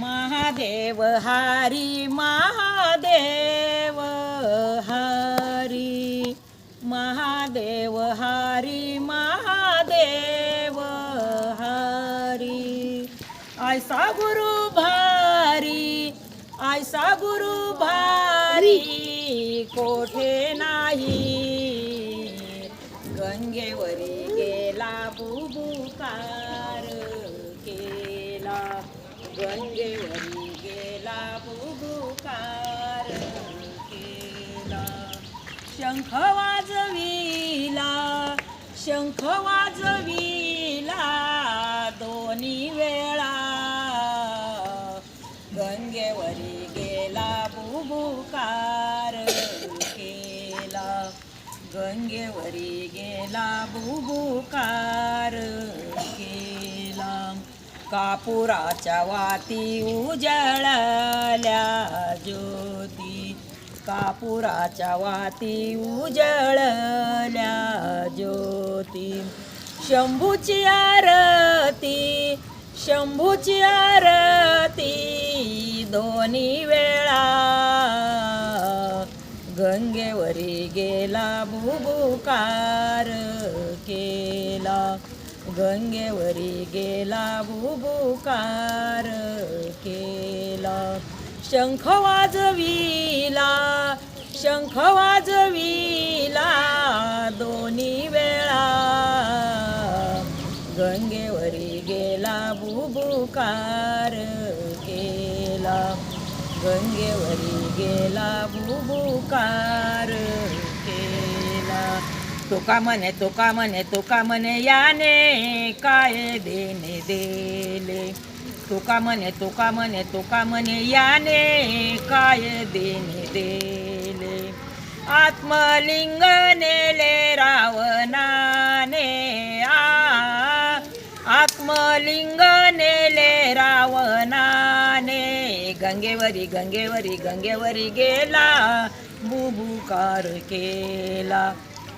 महादेव हारी महादेव हारी महादेव हारी महादेव हारी ऐसा गुरु भारी ऐसा गुरु भारी कोठे नाही? गंगेवरी गेला बुबुकार. गंगेवरी गेला बुबुकार केला. शंख वाजविला शंख वाजविला दोन्ही वेळा. गंगेवरी गेला बुबुकार केला. गंगेवरी गेला बुबुकार कापुराच्या वाती उजळल्या ज्योती. कापुराच्या वाती उजळल्या ज्योती. शंभूची आरती शंभूची आरती दोन्ही वेळा. गंगेवरी गेला बुबुकार के. गंगेवरी गेला बुबुकार केला. शंख वाजविला शंख वाजविला दोन्ही वेळा. गंगेवरी गेला बुबुकार केला. गंगेवरी गेला बुबुकार तुका म्हणे तुका म्हणे तुका म्हणे याने काय देणे देले? तुका म्हणे तुका म्हणे तुका म्हणे याने काय देणे देले? आत्मलिंग नेले रावणाने आत्मलिंग नेले रावणाने गंगेवरी गंगेवरी गंगेवरी गेला बुबुकार केला.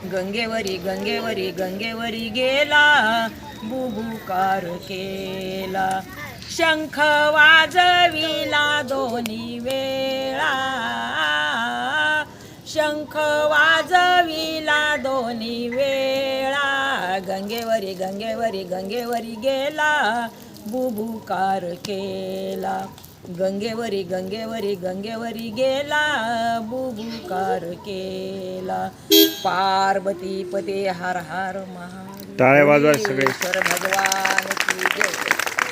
गंगेवरी गंगेवरी गंगेवरी गेला बुबुकार केला. शंख वाजविला दोन्ही वेळा. शंख वाजविला दोन्ही वेळा. गंगेवरी गंगेवरी गंगेवरी गेला बुबुकार केला. गंगेवरी गंगेवरी गंगेवरी गेला बुबुकार केला पार्वती पते हर हर वाजवा सगळे. भगवान